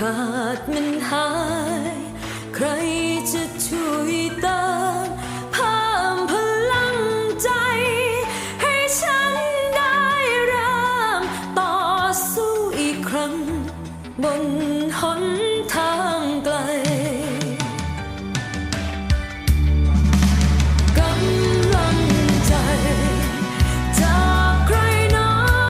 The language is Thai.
ขาดมันหาย ใครจะช่วยเติมเพิ่มพลังใจ ให้ฉันได้เริ่มต่อสู้อีกครั้ง บน